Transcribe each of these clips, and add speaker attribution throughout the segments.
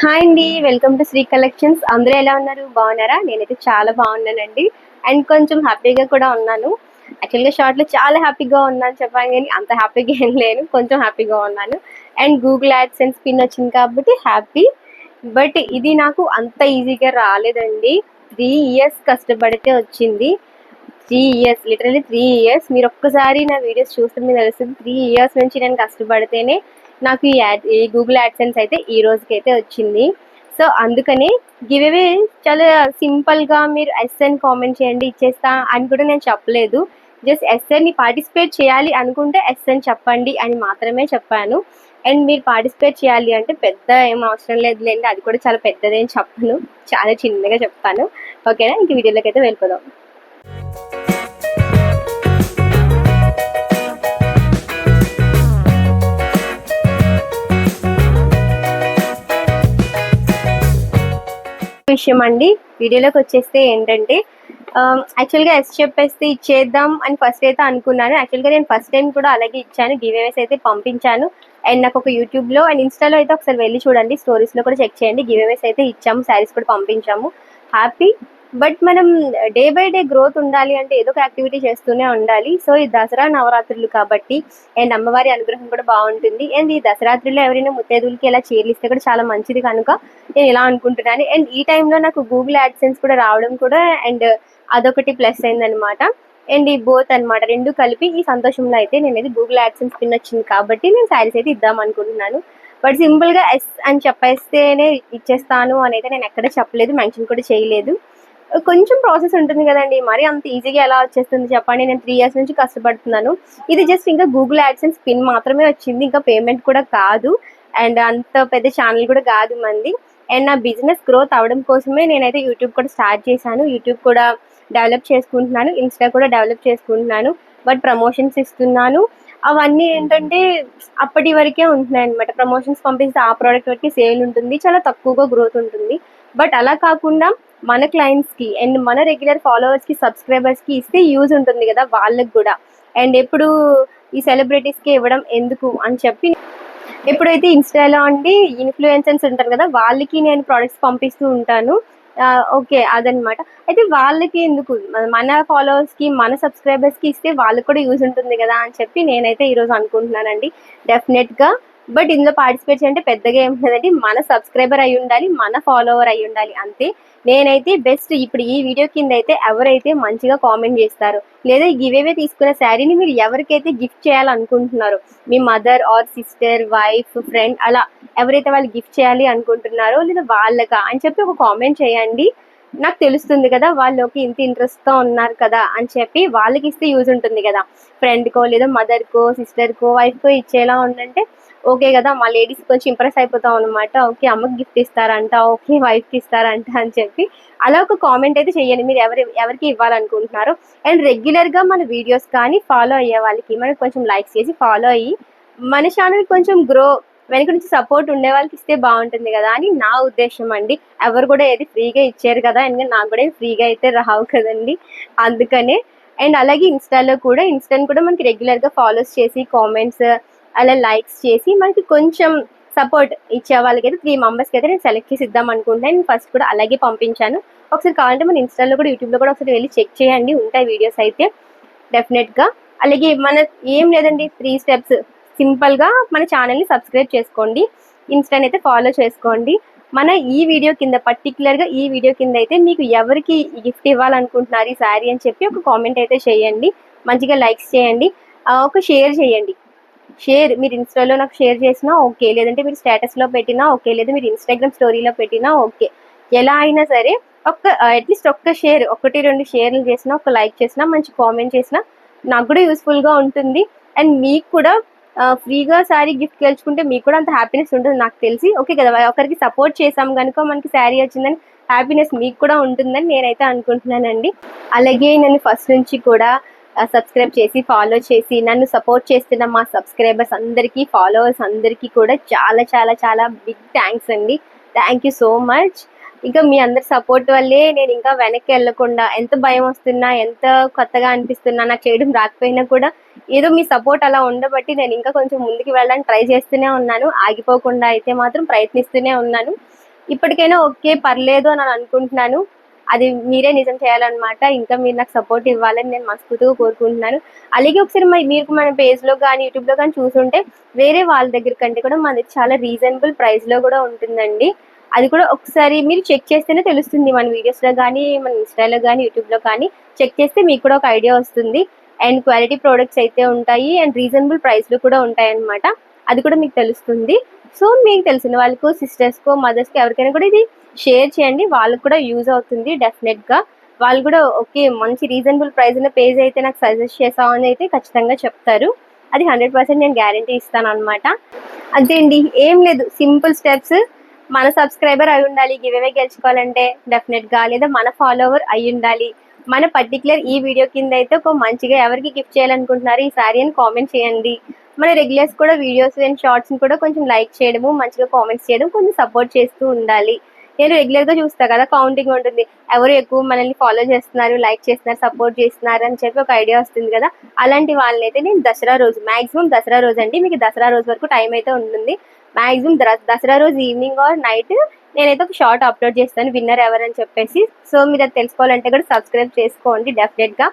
Speaker 1: Hi అండి welcome to Shri collections అందరూ ఎలా ఉన్నారు? బాగున్నారా? నేనైతే చాలా బాగున్నానండి. అండ్ కొంచెం హ్యాపీగా కూడా ఉన్నాను. యాక్చువల్గా షార్ట్లో చాలా హ్యాపీగా ఉన్నాను చెప్పాను కానీ అంత హ్యాపీగా ఏం లేను. కొంచెం హ్యాపీగా ఉన్నాను. And Google ads and spin వచ్చింది కాబట్టి హ్యాపీ బట్ ఇది నాకు అంత ఈజీగా రాలేదండి. త్రీ ఇయర్స్ కష్టపడితే వచ్చింది. Three years literally three years మీరు ఒక్కసారి నా వీడియోస్ చూస్తే మీకు తెలుస్తుంది. త్రీ ఇయర్స్ నుంచి నేను కష్టపడితేనే నాకు ఈ యాడ్ ఈ గూగుల్ యాడ్సెన్స్ అయితే ఈ రోజుకైతే వచ్చింది. సో అందుకని గివ్ అవే చాలా సింపుల్గా మీరు ఎస్ఎన్ కామెంట్ చేయండి ఇచ్చేస్తా అని కూడా నేను చెప్పలేదు. జస్ట్ ఎస్ఎన్ని పార్టిసిపేట్ చేయాలి అనుకుంటే ఎస్ఎన్ చెప్పండి అని మాత్రమే చెప్పాను. అండ్ మీరు పార్టిసిపేట్ చేయాలి అంటే పెద్ద ఏం అవసరం లేదు లేండి అది కూడా చాలా పెద్దదేం చెప్పను. చాలా చిన్నగా చెప్తాను. ఓకేనా? ఇంక వీడియోలోకి అయితే వెళ్ళిపోదాం. విషయం అండి వీడియోలోకి వచ్చేస్తే ఏంటంటే యాక్చువల్గా ఎస్ చెప్పేస్తే ఇచ్చేద్దాం అని ఫస్ట్ అయితే అనుకున్నాను. యాక్చువల్గా నేను ఫస్ట్ టైం కూడా అలాగే ఇచ్చాను. గివేవేస్ అయితే పంపించాను. అండ్ నాకు ఒక యూట్యూబ్లో అండ్ ఇన్స్టాలో అయితే ఒకసారి వెళ్ళి చూడండి. స్టోరీస్లో కూడా చెక్ చేయండి. గివేవేస్ అయితే ఇచ్చాము. శారీస్ కూడా పంపించాము. హ్యాపీ బట్ మనం డే బై డే గ్రోత్ ఉండాలి అంటే ఏదో ఒక యాక్టివిటీ చేస్తూనే ఉండాలి. సో ఈ దసరా నవరాత్రులు కాబట్టి అండ్ అమ్మవారి అనుగ్రహం కూడా బాగుంటుంది. అండ్ ఈ దసరాత్రిలో ఎవరైనా ముత్తైదులకి ఇలా చీరలు ఇస్తే కూడా చాలా మంచిది కనుక నేను ఇలా అనుకుంటున్నాను. అండ్ ఈ టైంలో నాకు గూగుల్ యాడ్సెన్స్ కూడా రావడం కూడా అండ్ అదొకటి ప్లస్ అయిందనమాట అండ్ ఈ బోత్ అనమాట రెండు కలిపి ఈ సంతోషంలో అయితే నేను ఇది గూగుల్ యాడ్సెన్స్ పిన్ వచ్చింది కాబట్టి నేను శారీస్ అయితే ఇద్దాం అనుకుంటున్నాను. బట్ సింపుల్గా ఎస్ అని చెప్పేస్తేనే ఇచ్చేస్తాను అనేది నేను ఎక్కడ చెప్పలేదు మెన్షన్ కూడా చేయలేదు. కొంచెం ప్రాసెస్ ఉంటుంది కదండి. మరి అంత ఈజీగా ఎలా వచ్చేస్తుంది చెప్పండి. నేను త్రీ ఇయర్స్ నుంచి కష్టపడుతున్నాను. ఇది జస్ట్ ఇంకా గూగుల్ యాడ్సెన్స్ పిన్ మాత్రమే వచ్చింది. ఇంకా పేమెంట్ కూడా కాదు. అండ్ అంత పెద్ద ఛానల్ కూడా కాదు మంది. అండ్ నా బిజినెస్ గ్రోత్ అవడం కోసమే నేనైతే యూట్యూబ్ కూడా స్టార్ట్ చేశాను. యూట్యూబ్ కూడా డెవలప్ చేసుకుంటున్నాను. ఇన్స్టా కూడా డెవలప్ చేసుకుంటున్నాను. బట్ ప్రమోషన్స్ ఇస్తున్నాను. అవన్నీ ఏంటంటే అప్పటి వరకే ఉంటున్నాయి అనమాట ప్రమోషన్స్ పంపిస్తే ఆ ప్రోడక్ట్ వరకు సేల్ ఉంటుంది. చాలా తక్కువగా గ్రోత్ ఉంటుంది. బట్ అలా కాకుండా మన క్లయింట్స్కి అండ్ మన రెగ్యులర్ ఫాలోవర్స్కి సబ్స్క్రైబర్స్కి ఇస్తే యూజ్ ఉంటుంది కదా వాళ్ళకి కూడా. అండ్ ఎప్పుడు ఈ సెలబ్రిటీస్కి ఇవ్వడం ఎందుకు అని చెప్పి ఎప్పుడైతే ఇన్స్టాలో అండి ఇన్ఫ్లుయెన్సర్స్ ఉంటారు కదా వాళ్ళకి నేను ప్రోడక్ట్స్ పంపిస్తూ ఉంటాను. ఓకే అదనమాట అయితే వాళ్ళకి ఎందుకు? మన ఫాలోవర్స్కి మన సబ్స్క్రైబర్స్కి ఇస్తే వాళ్ళకి కూడా యూజ్ ఉంటుంది కదా అని చెప్పి నేనైతే ఈరోజు అనుకుంటున్నానండి. డెఫినెట్గా బట్ ఇందులో పార్టిసిపేట్ చేయంటే పెద్దగా ఏం లేదండి మన సబ్స్క్రైబర్ అయి ఉండాలి మన ఫాలోవర్ అయి ఉండాలి అంతే. నేనైతే బెస్ట్ ఇప్పుడు ఈ వీడియో కింద అయితే ఎవరైతే మంచిగా కామెంట్ చేస్తారు లేదా గివేవే తీసుకున్న శారీని మీరు ఎవరికైతే గిఫ్ట్ చేయాలనుకుంటున్నారో మీ mother or sister wife friend అలా ఎవరైతే వాళ్ళు గిఫ్ట్ చేయాలి అనుకుంటున్నారో లేదా వాళ్ళకా అని చెప్పి ఒక కామెంట్ చేయండి. నాకు తెలుస్తుంది కదా వాళ్ళకి ఇంత ఇంట్రెస్ట్తో ఉన్నారు కదా అని చెప్పి వాళ్ళకి ఇస్తే యూజ్ ఉంటుంది కదా. ఫ్రెండ్కో లేదా మదర్కో సిస్టర్కో వైఫ్కో ఇచ్చేలా ఉందంటే ఓకే కదా మా లేడీస్ కొంచెం ఇంప్రెస్ అయిపోతాం అనమాట ఓకే అమ్మకి గిఫ్ట్ ఇస్తారంట ఓకే వైఫ్కి ఇస్తారంట అని చెప్పి. అలా ఒక కామెంట్ అయితే చేయండి మీరు ఎవరి ఎవరికి ఇవ్వాలనుకుంటున్నారో. అండ్ రెగ్యులర్గా మన వీడియోస్ కానీ ఫాలో అయ్యే వాళ్ళకి మనకు కొంచెం లైక్స్ చేసి ఫాలో అయ్యి మన ఛానల్ కొంచెం గ్రో వెనక నుంచి సపోర్ట్ ఉండే వాళ్ళకి ఇస్తే బాగుంటుంది కదా అని నా ఉద్దేశం అండి. ఎవరు కూడా ఏది ఫ్రీగా ఇచ్చారు కదా ఎందుకంటే నాకు కూడా ఫ్రీగా అయితే రావు కదండి. అందుకనే. అండ్ అలాగే ఇన్స్టాలో కూడా ఇన్స్టాని కూడా మనకి రెగ్యులర్గా ఫాలోస్ చేసి కామెంట్స్ అలా లైక్స్ చేసి మనకి కొంచెం సపోర్ట్ ఇచ్చే వాళ్ళకైతే త్రీ మెంబర్స్కి అయితే నేను సెలెక్ట్ చేసి ఇద్దాం అనుకుంటున్నాను నేను ఫస్ట్ కూడా అలాగే పంపించాను. ఒకసారి కావాలంటే మన ఇన్స్టాలో కూడా యూట్యూబ్లో కూడా ఒకసారి వెళ్ళి చెక్ చేయండి. ఉంటాయి వీడియోస్ అయితే డెఫినెట్గా అలాగే మన ఏం లేదండి త్రీ స్టెప్స్ సింపుల్గా మన ఛానల్ని సబ్స్క్రైబ్ చేసుకోండి. ఇన్స్టాని అయితే ఫాలో చేసుకోండి. మన ఈ వీడియో కింద పర్టికులర్గా ఈ వీడియో కింద అయితే మీకు ఎవరికి గిఫ్ట్ ఇవ్వాలనుకుంటున్నారు ఈ శారీ అని చెప్పి ఒక కామెంట్ అయితే చేయండి. మంచిగా లైక్స్ చేయండి. ఒక షేర్ చేయండి. షేర్ మీరు ఇన్స్టాలో నాకు షేర్ చేసినా ఓకే. లేదంటే మీరు స్టేటస్లో పెట్టినా ఓకే. లేదా మీరు ఇన్స్టాగ్రామ్ స్టోరీలో పెట్టినా ఓకే. ఎలా అయినా సరే ఒక్క అట్లీస్ట్ ఒక్క షేర్ ఒకటి రెండు షేర్లు చేసినా ఒక లైక్ చేసినా మంచి కామెంట్ చేసినా నాకు కూడా యూస్ఫుల్గా ఉంటుంది. అండ్ మీకు కూడా ఫ్రీగా శారీ గిఫ్ట్ గెలుచుకుంటే మీకు కూడా అంత హ్యాపీనెస్ ఉంటుంది నాకు తెలిసి. ఓకే కదా ఒకరికి సపోర్ట్ చేసాం కనుక మనకి శారీ వచ్చిందని హ్యాపీనెస్ మీకు కూడా ఉంటుందని నేనైతే అనుకుంటున్నానండి. అలాగే నన్ను ఫస్ట్ నుంచి కూడా సబ్స్క్రైబ్ చేసి ఫాలో చేసి నన్ను సపోర్ట్ చేస్తున్న మా సబ్స్క్రైబర్స్ అందరికీ ఫాలోవర్స్ అందరికీ కూడా చాలా చాలా చాలా బిగ్ థ్యాంక్స్ అండి. థ్యాంక్ యూ సో మచ్ ఇంకా మీ అందరి సపోర్ట్ వల్లే నేను ఇంకా వెనక్కి వెళ్ళకుండా ఎంత భయం వస్తున్నా ఎంత కొత్తగా అనిపిస్తున్నా నాకు చేయడం రాకపోయినా కూడా ఏదో మీ సపోర్ట్ అలా ఉండబట్టి నేను ఇంకా కొంచెం ముందుకు వెళ్ళడానికి ట్రై చేస్తూనే ఉన్నాను. ఆగిపోకుండా అయితే మాత్రం ప్రయత్నిస్తూనే ఉన్నాను. ఇప్పటికైనా ఓకే పర్లేదు అని అనుకుంటున్నాను. అది మీరే నిజం చేయాలన్నమాట. ఇంకా మీరు నాకు సపోర్ట్ ఇవ్వాలని నేను మనస్ఫూర్తిగా కోరుకుంటున్నాను. అలాగే ఒకసారి మరి మీరు మన పేజ్లో కానీ యూట్యూబ్లో కానీ చూసుంటే వేరే వాళ్ళ దగ్గర కంటే కూడా మనది చాలా రీజనబుల్ ప్రైస్లో కూడా ఉంటుందండి. అది కూడా ఒకసారి మీరు చెక్ చేస్తేనే తెలుస్తుంది. మన వీడియోస్లో కానీ మన ఇన్స్టాలో కానీ యూట్యూబ్లో కానీ చెక్ చేస్తే మీకు కూడా ఒక ఐడియా వస్తుంది. అండ్ క్వాలిటీ ప్రోడక్ట్స్ అయితే ఉంటాయి. అండ్ రీజనబుల్ ప్రైస్లో కూడా ఉంటాయి అన్నమాట అది కూడా మీకు తెలుస్తుంది. సో మీకు తెలిసిన వాళ్ళకు సిస్టర్స్కో మదర్స్కి ఎవరికైనా కూడా ఇది షేర్ చేయండి. వాళ్ళకు కూడా యూజ్ అవుతుంది డెఫినెట్గా వాళ్ళు కూడా ఓకే మంచి రీజనబుల్ ప్రైస్ ఉన్న పేజ్ అయితే నాకు సజెస్ట్ చేసామని అయితే ఖచ్చితంగా చెప్తారు. అది హండ్రెడ్ పర్సెంట్ నేను గ్యారంటీ ఇస్తాను అనమాట అంతే అండి ఏం లేదు. సింపుల్ స్టెప్స్ మన సబ్స్క్రైబర్ అయి ఉండాలి గివ్ అవే గెలుచుకోవాలంటే డెఫినెట్గా లేదా మన ఫాలోవర్ అయి ఉండాలి. మన పర్టికులర్ ఈ వీడియో కింద అయితే ఒక మంచిగా ఎవరికి గిఫ్ట్ చేయాలనుకుంటున్నారు ఈ సారీ అని కామెంట్ చేయండి. మన రెగ్యులర్స్ కూడా వీడియోస్ అండ్ షార్ట్స్ని కూడా కొంచెం లైక్ చేయడము మంచిగా కామెంట్స్ చేయడం కొంచెం సపోర్ట్ చేస్తూ ఉండాలి. నేను రెగ్యులర్గా చూస్తా కదా కౌంటింగ్ ఉంటుంది. ఎవరు ఎక్కువ మనల్ని ఫాలో చేస్తున్నారు లైక్ చేస్తున్నారు సపోర్ట్ చేస్తున్నారు అని చెప్పి ఒక ఐడియా వస్తుంది కదా. అలాంటి వాళ్ళని అయితే నేను దసరా రోజు మ్యాక్సిమం దసరా రోజు అండి. మీకు దసరా రోజు వరకు టైం అయితే ఉంటుంది. మ్యాక్సిమం దసరా రోజు ఈవినింగ్ ఆర్ నైట్ నేనైతే ఒక షార్ట్ అప్లోడ్ చేస్తాను విన్నర్ ఎవరని చెప్పేసి. సో మీరు అది తెలుసుకోవాలంటే కూడా సబ్స్క్రైబ్ చేసుకోండి డెఫినెట్గా.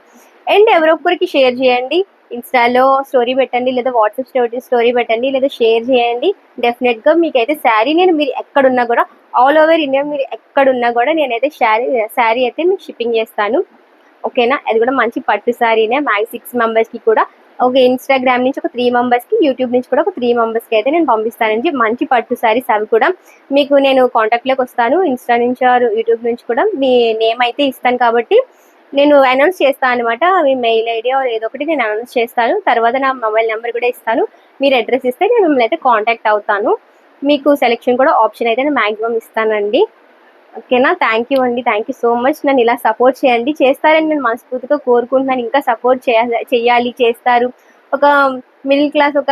Speaker 1: అండ్ ఎవరొక్కరికి షేర్ చేయండి ఇన్స్టాలో స్టోరీ పెట్టండి లేదా వాట్సాప్ స్టోరీ స్టోరీ పెట్టండి లేదా షేర్ చేయండి. డెఫినెట్గా మీకైతే శారీ నేను మీరు ఎక్కడున్నా కూడా ఆల్ ఓవర్ ఇండియా మీరు ఎక్కడున్నా కూడా నేనైతే శారీ శారీ అయితే మీకు షిప్పింగ్ చేస్తాను. ఓకేనా? అది కూడా మంచి పట్టు శారీనే మ్యాక్స్ సిక్స్ మెంబర్స్కి కూడా. ఒక ఇన్స్టాగ్రామ్ నుంచి ఒక త్రీ మెంబర్స్కి యూట్యూబ్ నుంచి కూడా ఒక త్రీ మెంబర్స్కి అయితే నేను పంపిస్తానండి మంచి పట్టు శారీస్ అవి కూడా మీకు నేను కాంటాక్ట్లోకి వస్తాను. ఇన్స్టా నుంచి ఆర్ యూట్యూబ్ నుంచి కూడా మీ నేమ్ అయితే ఇస్తాను కాబట్టి నేను అనౌన్స్ చేస్తాను అనమాట మీ మెయిల్ ఐడి ఏదో ఒకటి నేను అనౌన్స్ చేస్తాను. తర్వాత నా మొబైల్ నెంబర్ కూడా ఇస్తాను. మీరు అడ్రస్ ఇస్తే నేను మిమ్మల్ని అయితే కాంటాక్ట్ అవుతాను. మీకు సెలెక్షన్ కూడా ఆప్షన్ అయితే నేను మ్యాక్సిమం ఇస్తానండి. ఓకేనా? థ్యాంక్ యూ అండి. థ్యాంక్ యూ సో మచ్ నన్ను ఇలా సపోర్ట్ చేయండి. చేస్తారని నేను మనస్ఫూర్తిగా కోరుకుంటున్నాను. ఇంకా సపోర్ట్ చేయాలి చేస్తారు. ఒక మిడిల్ క్లాస్ ఒక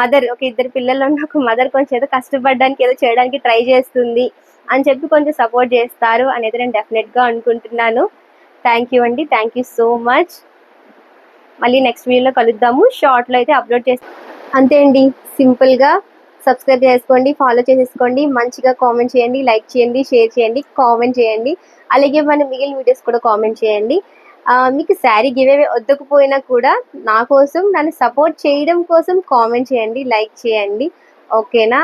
Speaker 1: మదర్ ఒక ఇద్దరు పిల్లలు ఉన్న ఒక మదర్ కొంచెం ఏదో కష్టపడడానికి ఏదో చేయడానికి ట్రై చేస్తుంది అని చెప్పి కొంచెం సపోర్ట్ చేస్తారు అనేది నేను డెఫినెట్గా అనుకుంటున్నాను. థ్యాంక్ యూ అండి. థ్యాంక్ యూ సో మచ్ మళ్ళీ నెక్స్ట్ వీడియోలో కలుద్దాము. షార్ట్లో అయితే అప్లోడ్ చేస్తాను అంతే అండి. సింపుల్గా సబ్స్క్రైబ్ చేసుకోండి ఫాలో చేసేసుకోండి మంచిగా కామెంట్ చేయండి లైక్ చేయండి షేర్ చేయండి కామెంట్ చేయండి. అలాగే మన మిగిలిన వీడియోస్ కూడా కామెంట్ చేయండి. మీకు శారీ గివేవే వద్దకపోయినా కూడా నా కోసం నన్ను సపోర్ట్ చేయడం కోసం కామెంట్ చేయండి లైక్ చేయండి. ఓకేనా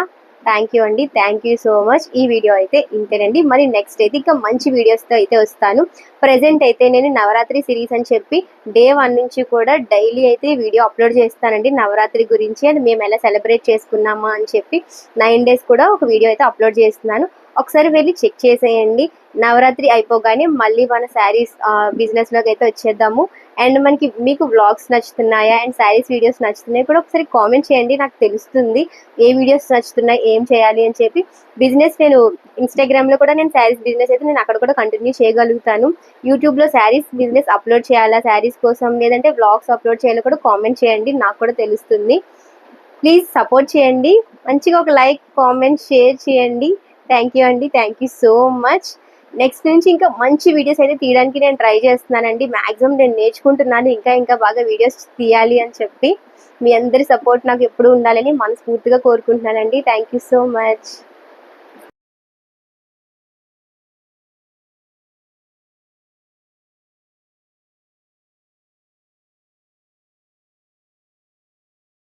Speaker 1: థ్యాంక్ యూ అండి. థ్యాంక్ యూ సో మచ్ ఈ వీడియో అయితే ఇంతేనండి. మరి నెక్స్ట్ అయితే ఇంకా మంచి వీడియోస్తో అయితే వస్తాను. ప్రజెంట్ అయితే నేను నవరాత్రి సిరీస్ అని చెప్పి డే వన్ నుంచి కూడా డైలీ అయితే వీడియో అప్లోడ్ చేస్తానండి నవరాత్రి గురించి. అండ్ మేము ఎలా సెలబ్రేట్ చేసుకున్నామా అని చెప్పి నైన్ డేస్ కూడా ఒక వీడియో అయితే అప్లోడ్ చేస్తున్నాను. ఒకసారి వెళ్ళి చెక్ చేసేయండి. నవరాత్రి అయిపోగానే మళ్ళీ మన శారీస్ బిజినెస్లోకి అయితే వచ్చేద్దాము. అండ్ మనకి మీకు వ్లాగ్స్ నచ్చుతున్నాయా? అండ్ శారీస్ వీడియోస్ నచ్చుతున్నాయి కూడా ఒకసారి కామెంట్ చేయండి. నాకు తెలుస్తుంది ఏ వీడియోస్ నచ్చుతున్నాయి ఏం చేయాలి అని చెప్పి. బిజినెస్ నేను ఇన్స్టాగ్రామ్లో కూడా నేను శారీస్ బిజినెస్ అయితే నేను అక్కడ కూడా కంటిన్యూ చేయగలుగుతాను. యూట్యూబ్లో శారీస్ బిజినెస్ అప్లోడ్ చేయాలా శారీస్ కోసం లేదంటే వ్లాగ్స్ అప్లోడ్ చేయాలో కూడా కామెంట్ చేయండి నాకు కూడా తెలుస్తుంది. ప్లీజ్ సపోర్ట్ చేయండి మంచిగా ఒక లైక్ కామెంట్ షేర్ చేయండి. థ్యాంక్ యూ అండి thank you so much next నుంచి ఇంకా మంచి వీడియోస్ అయితే తీయడానికి నేను ట్రై చేస్తున్నానండి. మ్యాక్సిమం నేను నేర్చుకుంటున్నాను ఇంకా ఇంకా బాగా వీడియోస్ తీయాలి అని చెప్పి. మీ అందరి సపోర్ట్ నాకు ఎప్పుడు ఉండాలని మనస్ఫూర్తిగా కోరుకుంటున్నానండి. Thank you so much